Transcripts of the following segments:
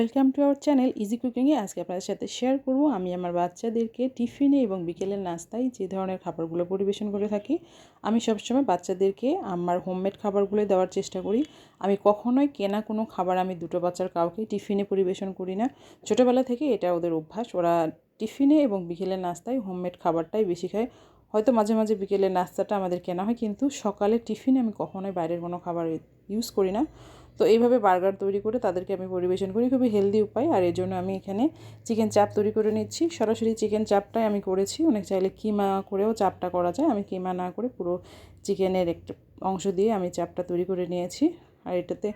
Welcome to our channel easy কুকিংয়ে আজকে আপনাদের সাথে শেয়ার করব। আমি আমার বাচ্চাদেরকে টিফিনে এবং বিকেলের নাস্তায় যে ধরনের খাবারগুলো পরিবেশন করে থাকি, আমি সবসময় বাচ্চাদেরকে আমার হোমমেড খাবারগুলো দেওয়ার চেষ্টা করি। আমি কখনোই কেনা কোনো খাবার আমি দুটো বাচ্চার কাউকে টিফিনে পরিবেশন করি না। ছোটোবেলা থেকে এটা ওদের অভ্যাস। ওরা টিফিনে এবং বিকেলের নাস্তায় হোমমেড খাবারটাই বেশি খায়। হয়তো মাঝে মাঝে বিকেলে নাস্তাটা আমাদের কেনা হয়, কিন্তু সকালে টিফিনে আমি কখনোই বাইরের কোনো খাবার ইউজ করি না। তো এইভাবে বার্গার তৈরি করে তাদেরকে আমি পরিবেশন করি, খুবই হেলদি উপায়। আর এর জন্য আমি এখানে চিকেন চাপ তৈরি করে নিচ্ছি। সরাসরি চিকেন চাপটাই আমি করেছি। অনেক চাইলে কিমা করেও চাপটা করা যায়। আমি কিমা না করে পুরো চিকেনের একটা অংশ দিয়ে আমি চাপটা তৈরি করে নিয়েছি। আর এটাতে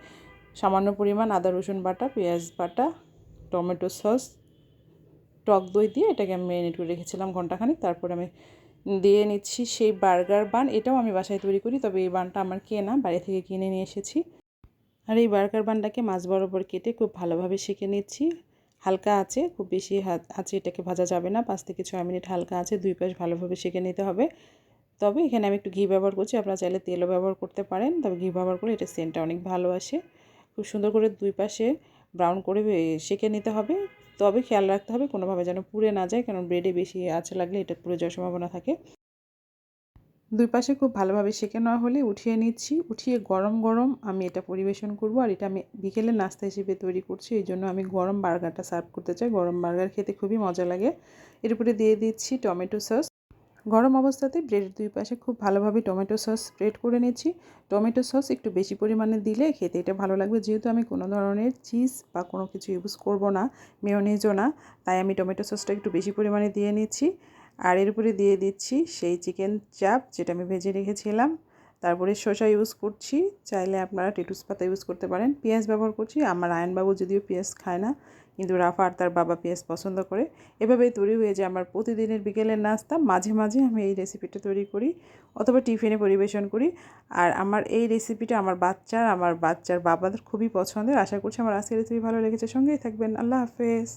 সামান্য পরিমাণ আদা, রসুন বাটা, পেঁয়াজ বাটা, টমেটো সস, টক দই দিয়ে এটাকে আমি ম্যারিনেট করে রেখেছিলাম ঘন্টাখানিক। তারপর আমি দিয়ে নিচ্ছি সেই বার্গার বান। এটাও আমি বাসায় তৈরি করি, তবে এই বানটা আমার কেনা বাইরে থেকে কিনে নিয়ে এসেছি। আর এই বার্গার বানটাকে মাছ বরাবর কেটে খুব ভালোভাবে সেঁকে নিচ্ছি। হালকা আছে, খুব বেশি আছে, এটাকে ভাজা যাবে না। পাঁচ থেকে ছয় মিনিট হালকা আছে, দুই পাশ ভালোভাবে সেঁকে নিতে হবে। তবে এখানে আমি একটু ঘি ব্যবহার করছি, আপনারা চাইলে তেলও ব্যবহার করতে পারেন। তবে ঘি ব্যবহার করে এটা সেন্টটা অনেক ভালো আসে। খুব সুন্দর করে দুই পাশে ব্রাউন করে সেঁকে নিতে হবে। তবে খেয়াল রাখতে হবে কোনোভাবে যেন পুড়ে না যায়, কারণ ব্রেডে বেশি আছে লাগলে এটা পুড়ে যাওয়ার সম্ভাবনা থাকে। দুই পাশে খুব ভালোভাবে সেঁকে নেওয়া হলে উঠিয়ে নিচ্ছি। উঠিয়ে গরম গরম আমি এটা পরিবেশন করব। আর এটা আমি বিকেলে নাস্তা হিসেবে তৈরি করছি, এই জন্য আমি গরম বার্গারটা সার্ভ করতে চাই। গরম বার্গার খেতে খুবই মজা লাগে। এর উপরে দিয়ে দিচ্ছি টমেটো সস গরম অবস্থাতে ব্রেডের দুই পাশে খুব ভালোভাবে টমেটো সস স্প্রেড করে নিচ্ছি টমেটো সস একটু বেশি পরিমাণে দিলে খেতে এটা ভালো লাগবে। যেহেতু আমি কোনো ধরনের চিজ বা কোনো কিছু ইউজ করব না মেয়নিজও না, তাই আমি টমেটো সসটা একটু বেশি পরিমাণে দিয়ে নিচ্ছি। আর এর উপরে দিয়ে দিচ্ছি সেই চিকেন চাপ যেটা আমি ভেজে রেখেছিলাম। তারপরে শসা ইউজ করছি, চাইলে আপনারা টেটুস পাতা ইউজ করতে পারেন। পেঁয়াজ ব্যবহার করছি, আমার আয়নবাবু যদিও পেঁয়াজ খায় না, কিন্তু রাফা আর তার বাবা পেঁয়াজ পছন্দ করে। এভাবেই তৈরি হয়ে যায় আমার প্রতিদিনের বিকেলের নাস্তা। মাঝে মাঝে আমি এই রেসিপিটা তৈরি করি অথবা টিফিনে পরিবেশন করি। আর আমার এই রেসিপিটা আমার বাচ্চার আমার বাচ্চার বাবাদের খুবই পছন্দের। আশা করছি আমার আজকের রেসিপি ভালো লেগেছে। সঙ্গেই থাকবেন। আল্লাহ হাফেজ।